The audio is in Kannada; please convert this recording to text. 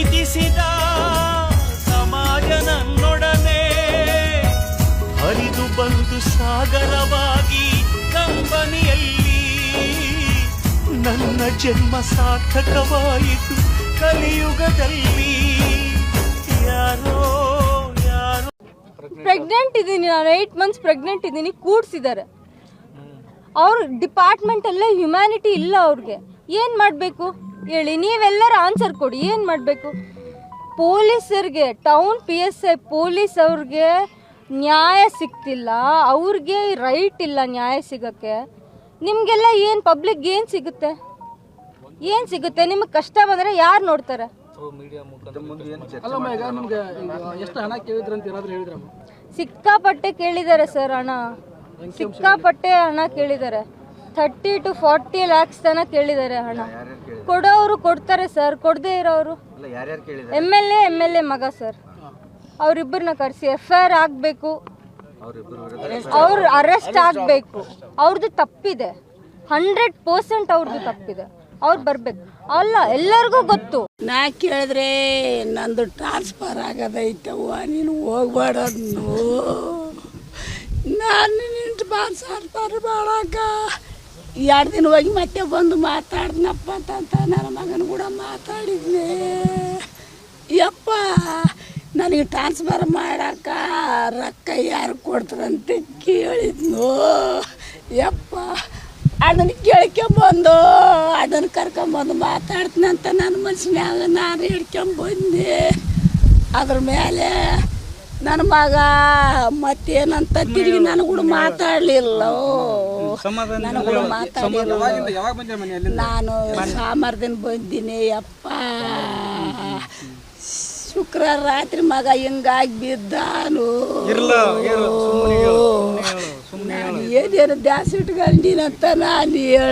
ಪ್ರೀತಿಸಿದ ಸಮಾಜ ನನ್ನೊಡನೆ ಹರಿದು ಬಂದು ಸಾಗರವಾಗಿ ಕಂಬನಿಯಲ್ಲಿ ನನ್ನ ಜನ್ಮ ಸಾರ್ಥಕವಾಯಿತು ಕಲಿಯುಗದಲ್ಲಿ. ಯಾರೋ ಯಾರೋ. ಪ್ರೆಗ್ನೆಂಟ್ ಇದ್ದೀನಿ ನಾನು ಏಟ್ ಮಂತ್ಸ್ ಪ್ರೆಗ್ನೆಂಟ್ ಇದ್ದೀನಿ ಕೂಡ್ಸಿದ್ದಾರೆ. ಅವ್ರ ಡಿಪಾರ್ಟ್ಮೆಂಟಲ್ಲೇ ಹ್ಯುಮ್ಯಾನಿಟಿ ಇಲ್ಲ ಅವ್ರಿಗೆ. ಏನು ಮಾಡಬೇಕು? ಹೇಳಿ, ನೀವೆಲ್ಲರ ಆನ್ಸರ್ ಕೊಡಿ, ಏನು ಮಾಡಬೇಕು? ಪೊಲೀಸರಿಗೆ town P S I police ಅವ್ರಿಗೆ ನ್ಯಾಯ ಸಿಗ್ತಿಲ್ಲ, ಅವ್ರಿಗೆ ರೈಟ್ ಇಲ್ಲ ನ್ಯಾಯ ಸಿಗೋಕ್ಕೆ. ನಿಮಗೆಲ್ಲ ಏನು ಪಬ್ಲಿಕ್ ಏನು ಸಿಗುತ್ತೆ? ಏನು ಸಿಗುತ್ತೆ? ನಿಮಗೆ ಕಷ್ಟ ಬಂದರೆ ಯಾರು ನೋಡ್ತಾರೆ? ಸಿಕ್ಕಾಪಟ್ಟೆ ಕೇಳಿದ್ದಾರೆ ಸರ್ ಹಣ. ಸಿಕ್ಕಾಪಟ್ಟೆ ಹಣ ಕೇಳಿದ್ದಾರೆ. ಥರ್ಟಿ ಟು ಫಾರ್ಟಿ ಲ್ಯಾಕ್ಸ್ ತನಕ ಕೇಳಿದ್ದಾರೆ ಹಣ. ಕೊಡೋರು ಕೊಡ್ತಾರೆ ಸರ್ ಕೊಡದೇ ಇರೋರು. M L A M L A ಮಗ ಸರ್. ಅವರಿಬ್ಬರನ್ನ ಕರೆಸಿ ಎಫ್ ಐ ಆರ್ ಆಗಬೇಕು. ಅವ್ರು ಅರೆಸ್ಟ್ ಆಗಬೇಕು. ಅವ್ರದ್ದು ತಪ್ಪಿದೆ. ಹಂಡ್ರೆಡ್ ಪರ್ಸೆಂಟ್ ಅವ್ರದ್ದು ತಪ್ಪಿದೆ. ಅವ್ರು ಬರ್ಬೇಕು. ಅಲ್ಲ ಎಲ್ಲರಿಗೂ ಗೊತ್ತು. ನಾ ಕೇಳಿದ್ರೆ ನಂದು ಟ್ರಾನ್ಸ್ಫರ್ ಆಗದೈತವ್ವ ನೀನು ಹೋಗ್ಬಾರ್ದು ನಾನು ನಿಂತು ಟ್ರಾನ್ಸ್ಫರ್ ಮಾಡಾಕ ಎರಡು ದಿನ ಹೋಗಿ ಮತ್ತೆ ಬಂದು ಮಾತಾಡ್ದನಪ್ಪ ಅಂತ ನನ್ನ ಮಗನ ಕೂಡ ಮಾತಾಡಿದ್ನೆ ಯಪ್ಪ, ನನಗೆ ಟ್ರಾನ್ಸ್ಫರ್ ಮಾಡಾಕ ರೊಕ್ಕ ಯಾರು ಕೊಡ್ತಾರಂತ ಕೇಳಿದ್ನು ಯಪ್ಪ, ಅದನ್ನು ಕೇಳ್ಕೊಂಬಂದು, ಅದನ್ನು ಕರ್ಕೊಂಬಂದು ಮಾತಾಡ್ತೀನಂತ ನನ್ನ ಮನ್ಸಿನ್ಯಾಗ ನಾನು ಹಿಡ್ಕೊಂಬಂದೆ. ಅದ್ರ ಮೇಲೆ ನನ್ನ ಮಗ ಮತ್ತೇನಂತ ತಿರುಗಿ ನನಗೂ ಮಾತಾಡಲಿಲ್ಲ. ನಾನು ಸಾಮರ್ದಿನ ಬಂದಿನಿ ಅಪ್ಪ ಶುಕ್ರ ರಾತ್ರಿ ಮಗ ಹಿಂಗಾಗಿ ಬಿದ್ದಾನು. ನಾನು ಏನೇನು ದ್ಯಾಸ್ ಇಟ್ಕೊಂಡಿನಂತ ನಾನು ಹೇಳ